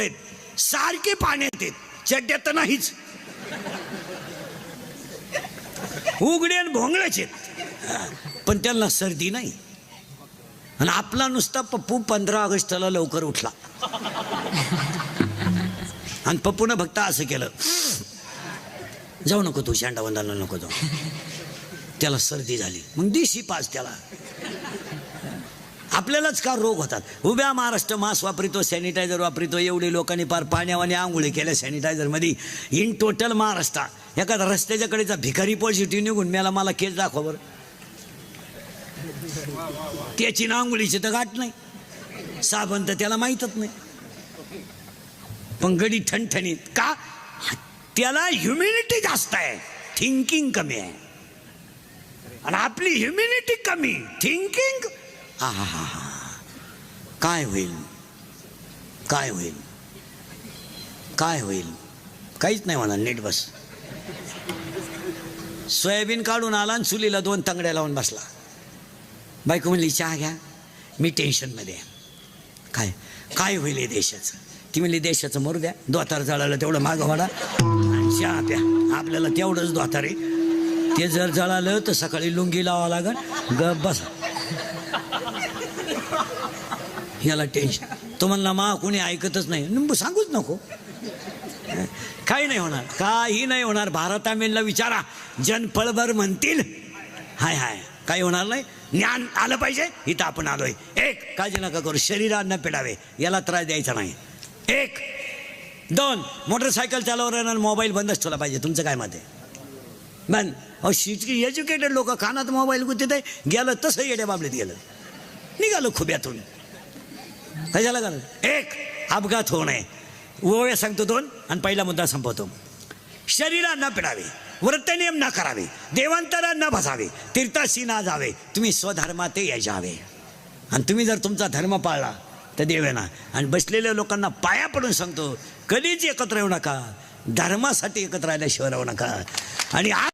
आहेत सारखे पाण्यात आहेत चड्ड्यात तर नाहीच. उघडे आणि भोंगळेच आहेत. पण त्यांना सर्दी नाही. आणि आपला नुसता पप्पू पंधरा ऑगस्टला लवकर उठला. आणि पप्पूनं फक्त असं केलं. जाऊ नको तू शांडावंदाला नको जाऊ. त्याला सर्दी झाली. मग दिशी पाच त्याला. आपल्यालाच का रोग होतात? उभ्या महाराष्ट्र मास्क वापरतो सॅनिटायझर वापरतो एवढे लोकांनी पार पाण्यावाने आंघोळी केल्या सॅनिटायझरमध्ये इन टोटल महाराष्ट्र एखादा रस्त्याच्याकडेचा भिकारी पॉझिटिव्ह निघून मला मला केस दाखवा बरं. त्याची ना आंघोळीची तर गाठ नाही. साबण तर त्याला माहीतच नाही. पण गडी ठणठणीत का? त्याला ह्युमिनिटी जास्त आहे. थिंकिंग कमी आहे. आणि आपली ह्युमिनिटी कमी. थिंकिंग काय होईल? काय होईल? काय होईल? काहीच नाही म्हणा नीट बस. सोयाबीन काढून आला आणि चुलीला दोन तंगड्या लावून बसला. बायको म्हणली चहा घ्या. मी टेन्शनमध्ये आहे. काय? काय होईल हे देशाचं? ती म्हणली देशाचं मरू द्या. दोतार जळालं तेवढं मागं वाडा आणि चहा प्या. आपल्याला तेवढंच दोतार आहे. ते जर जळालं तर सकाळी लुंगी लावा लागल ग बस. याला टेन्शन तो म्हणला मा कोणी ऐकतच नाही. सांगूच नको. काही नाही होणार. काही नाही होणार. भारत तामिळला विचारा. जनपळभर म्हणतील. हाय हाय. काही होणार नाही. ज्ञान आलं पाहिजे. इथं आपण आलोय. एक काळजी नका करू. शरीरांना न पिडावे याला त्रास द्यायचा नाही. एक दोन मोटरसायकल चालवणार मोबाईल बंदच ठेवला पाहिजे. तुमचं काय मत आहे? बन अहो शिटकी एज्युकेटेड लोक कानात मोबाईल गुतीत गेलं तसं येड्या बाबलीत गेलं. निघालो खुब्यातून. कशाला घाल एक अपघात होऊ नये. ओव्या सांगतो दोन आणि पहिला मुद्दा संपवतो. शरीरा न पिडावे वृत्तनियम न करावे देवांतरा न भसावे तीर्थाशी ना जावे तुम्ही स्वधर्माते यावे आणि तुम्ही जर तुमचा धर्म पाळला तर देवेना आणि बसलेल्या लोकांना पाया पडून सांगतो कधीच एकत्र येऊ नका. धर्मासाठी एकत्र आल्याशिवाय राहू नका. आणि आज